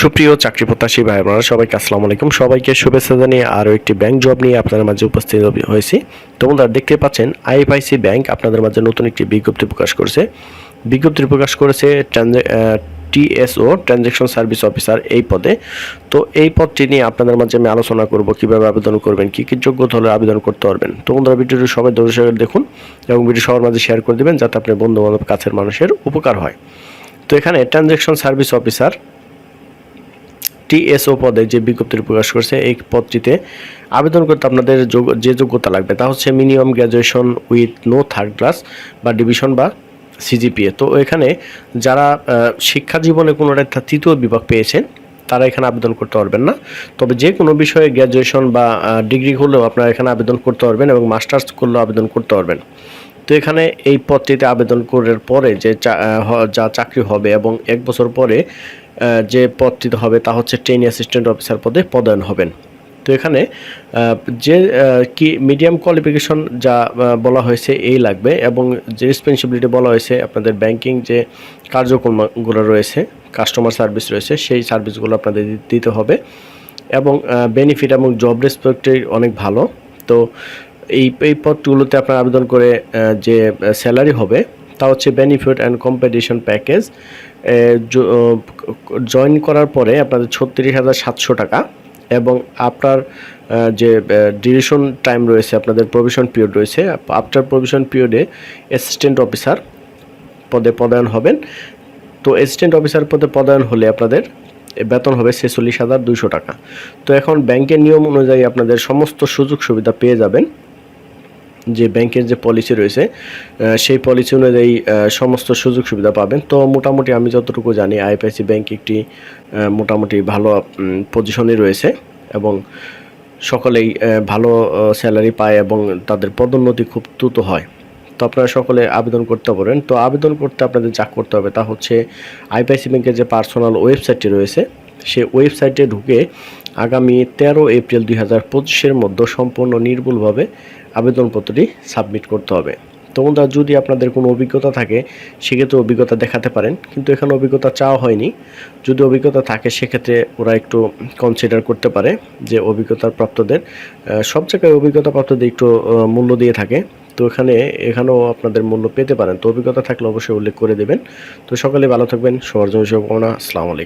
সুপ্রিয় চাকরি প্রত্যাশী ভাই বোনেরা সবাইকে আসসালামু আলাইকুম। সবাইকে শুভেচ্ছা জানিয়ে আরও একটি ব্যাংক জব নিয়ে আপনাদের মাঝে উপস্থিত হয়েছি। তো বন্ধুরা, দেখতে পাচ্ছেন, আইএফআইসি ব্যাংক আপনাদের মাঝে নতুন একটি বিজ্ঞপ্তি প্রকাশ করেছে। বিজ্ঞপ্তি প্রকাশ করেছে টিএসও ট্রানজ্যাকশন সার্ভিস অফিসার, এই পদে। তো এই পদটি নিয়ে আপনাদের মাঝে আমি আলোচনা করব, কীভাবে আবেদন করবেন, কী কী যোগ্যতা হলে আবেদন করতে পারবেন। তো বন্ধুরা, ভিডিওটি সবাই দর্শক দেখুন এবং ভিডিও সবার মাঝে শেয়ার করে দেবেন, যাতে আপনার বন্ধু বান্ধব কাছের মানুষের উপকার হয়। তো এখানে ট্রানজ্যাকশন সার্ভিস অফিসার টিএসও পদে যে বিজ্ঞপ্তি প্রকাশ করছে, এই পদটিতে আবেদন করতে আপনাদের যে যোগ্যতা লাগবে তা হচ্ছে minimum graduation with no third class বা ডিভিশন বা সিজিপিএ। তো এখানে যারা শিক্ষা জীবনে কোনো একটা তৃতীয় বিভাগ পেয়েছেন, তারা এখানে আবেদন করতে পারবেন না। তবে যে কোনো বিষয়ে গ্র্যাজুয়েশন বা ডিগ্রি হলেও আপনারা এখানে আবেদন করতে পারবেন এবং মাস্টার্স করলেও আবেদন করতে পারবেন। তো এখানে এই পদটিতে আবেদন করার পরে যে যা চাকরি হবে এবং এক বছর পরে যে পদটিতে হবে তা হচ্ছে ট্রেনি অ্যাসিস্ট্যান্ট অফিসার পদে পদায়ন হবেন। তো এখানে যে কি মিডিয়াম কোয়ালিফিকেশন যা বলা হয়েছে এই লাগবে এবং যে রেসপন্সিবিলিটি বলা হয়েছে আপনাদের ব্যাংকিং যে কার্যক্রমগুলো রয়েছে কাস্টমার সার্ভিস রয়েছে, সেই সার্ভিসগুলো আপনাদের দিতে হবে এবং বেনিফিট এবং জব রেসপেক্টে অনেক ভালো। তো এই এই পদগুলোতে আপনার আবেদন করে যে স্যালারি হবে তা হচ্ছে benefit and competition package join করার পরে আপনাদের ছত্রিশ হাজার সাতশো টাকা এবং আপনার যে ডিউরেশন টাইম রয়েছে, আপনাদের প্রভিশন পিরিয়ড রয়েছে আফটার প্রভিশন পিরিয়ডে অ্যাসিস্ট্যান্ট অফিসার পদে পদায়ন হবেন। তো অ্যাসিস্ট্যান্ট অফিসার পদে পদায়ন হলে আপনাদের বেতন হবে ছেচল্লিশ হাজার দুশো টাকা। তো এখন ব্যাংকের নিয়ম অনুযায়ী আপনাদের সমস্ত সুযোগ সুবিধা পেয়ে যাবেন। যে ব্যাংকের যে পলিসি রয়েছে সেই পলিসি অনুযায়ী সমস্ত সুযোগ সুবিধা পাবেন। তো মোটামুটি আমি যতটুকু জানি আইপিআইসি ব্যাংক একটি মোটামুটি ভালো পজিশনে রয়েছে এবং সকলেই ভালো স্যালারি পায় এবং তাদের পদোন্নতি খুব দ্রুত হয়। তো আপনারা সকলে আবেদন করতে পারেন। তো আবেদন করতে আপনাদের যা করতে হবে তা হচ্ছে আইপিআইসি ব্যাংকের যে পার্সোনাল ওয়েবসাইটটি রয়েছে, সেই ওয়েবসাইটে ঢুকে আগামী তেরো এপ্রিল দুই হাজার পঁচিশের মধ্যে সম্পূর্ণ নির্ভুলভাবে আবেদনপত্রটি সাবমিট করতে হবে। তো বন্ধুরা যদি আপনাদের কোনো অভিজ্ঞতা থাকে, সেক্ষেত্রে অভিজ্ঞতা দেখাতে পারেন, কিন্তু এখানে অভিজ্ঞতা চাওয়া হয়নি। যদি অভিজ্ঞতা থাকে, সেক্ষেত্রে ওরা একটু কনসিডার করতে পারে যে অভিজ্ঞতার প্রাপ্তদের সব জায়গায় অভিজ্ঞতা প্রাপ্তদের একটু মূল্য দিয়ে থাকে। তো এখানে, এখানেও আপনাদের মূল্য পেতে পারেন। তো অভিজ্ঞতা থাকলে অবশ্যই উল্লেখ করে দেবেন। তো সকালে ভালো থাকবেন। সবার জন্য শুভকামনা। আসসালামু আলাইকুম।